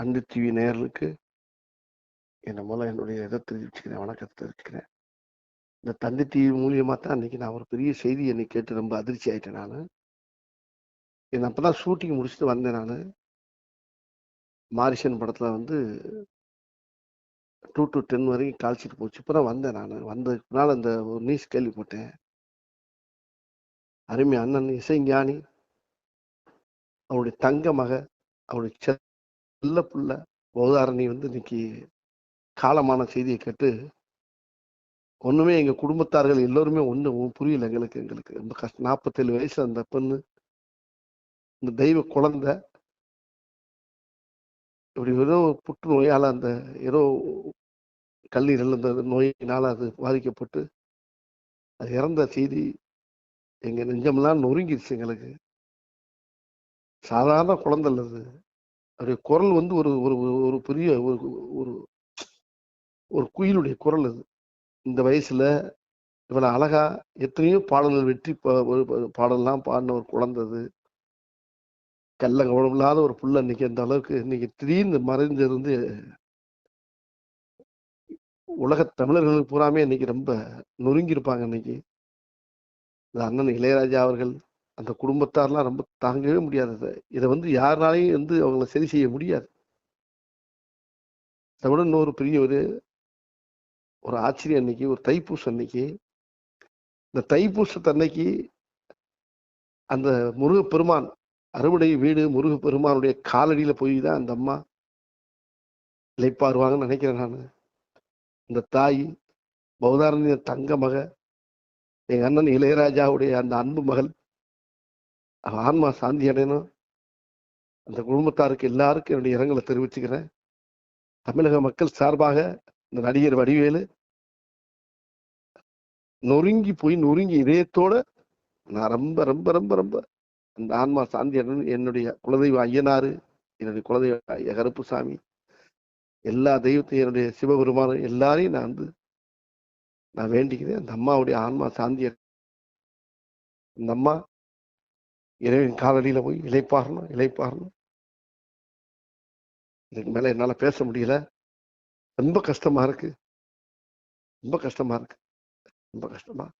அன்பு டிவி நேர்களுக்கு என்ன மூலம் என்னுடைய இதை தெரிவிச்சுக்கிறேன் வணக்கத்தை தெரிவிச்சுக்கிறேன். இந்த தந்தி டிவி மூலியமாக தான் அன்னைக்கு நான் ஒரு பெரிய செய்தி என்னை கேட்டு ரொம்ப அதிர்ச்சி ஆயிட்டேன் நான். என்ன அப்பதான் ஷூட்டிங் முடிச்சுட்டு வந்தேன் நான். மாரிஷன் படத்தில் வந்து டூ டு டென் வரைக்கும் கால்ச்சிட்டு போச்சு. இப்பதான் வந்தேன் நான். வந்ததுக்கு முன்னால் அந்த ஒரு நியூஸ் கேள்விப்பட்டேன். அருமை அண்ணன் இசைஞானி அவருடைய தங்க மக அவருடைய நல்ல புள்ள பௌதாரணி வந்து இன்னைக்கு காலமான செய்தியை கேட்டு ஒண்ணுமே எங்க குடும்பத்தார்கள் எல்லோருமே ஒண்ணு புரியல எங்களுக்கு எங்களுக்கு. ரொம்ப கஷ்டம் நாற்பத்தேழு வயசு அந்த பொண்ணு இந்த தெய்வ குழந்தை இப்படி ஏதோ புற்றுநோயால் அந்த ஏதோ கல்லீரல் அந்த நோயினால் அது பாதிக்கப்பட்டு அது இறந்த செய்தி எங்க நெஞ்சமெல்லாம் நொறுங்கிடுச்சு எங்களுக்கு. சாதாரண குழந்தை அது. அது அவருடைய குரல் வந்து ஒரு ஒரு ஒரு- பெரிய ஒரு ஒரு ஒரு குயிலுடைய குரல் அது. இந்த வயசுல இவ்வளவு அழகா எத்தனையோ பாடல்கள் வெற்றி பா- ஒரு பாடல்லாம் பாடின ஒரு குழந்தை கல்ல கள்ள கவனம் இல்லாத ஒரு புள்ள இன்னைக்கு அந்த அளவுக்கு இன்னைக்கு திடீர்னு மறைஞ்சிருந்து உலக தமிழர்களுக்கு பூராமே இன்னைக்கு ரொம்ப நொறுங்கி இருப்பாங்க இன்னைக்கு அண்ணன் இளையராஜா அவர்கள் அந்த குடும்பத்தாரெலாம் ரொம்ப தாங்கவே முடியாது இதை வந்து யாருனாலையும் வந்து அவங்கள சரி செய்ய முடியாது. இதை விட இன்னொரு பெரிய ஒரு ஒரு ஆச்சரியம் அன்னைக்கு ஒரு தைப்பூசம் அன்னைக்கு. இந்த தைப்பூசத்தன்னைக்கு அந்த முருகப்பெருமான் அறுவடை வீடு முருகப்பெருமானுடைய காலடியில போய் தான் அந்த அம்மா இளைப்பாருவாங்கன்னு நினைக்கிறேன் நான். இந்த தாய் பௌதாரணிய தங்க மக எங்க அண்ணன் இளையராஜாவுடைய அந்த அன்பு மகள் ஆன்மா சாந்தி அடையணும். அந்த குடும்பத்தாருக்கு எல்லாருக்கும் என்னுடைய இரங்கலை தெரிவிச்சுக்கிறேன். தமிழக மக்கள் சார்பாக இந்த நடிகர் வடிவேலு நொறுங்கி போய் நொறுங்கி இதயத்தோட நான் ரொம்ப ரொம்ப ரொம்ப ரொம்ப அந்த ஆன்மா சாந்தி அடையணும். என்னுடைய குலதெய்வ ஐயனார் என்னுடைய குலதெய்வ ஐயா கருப்புசாமி எல்லா தெய்வத்தையும் என்னுடைய சிவபெருமானும் எல்லாரையும் நான் வந்து நான் வேண்டிக்கிறேன். அந்த அம்மாவுடைய ஆன்மா சாந்தி அந்த அம்மா இறைவன் காலடியில போய் இளைப்பாறணும் இளைப்பாறணும். இதுக்கு மேல என்னால பேச முடியல. ரொம்ப கஷ்டமா இருக்கு. ரொம்ப கஷ்டமா இருக்கு. ரொம்ப கஷ்டமா.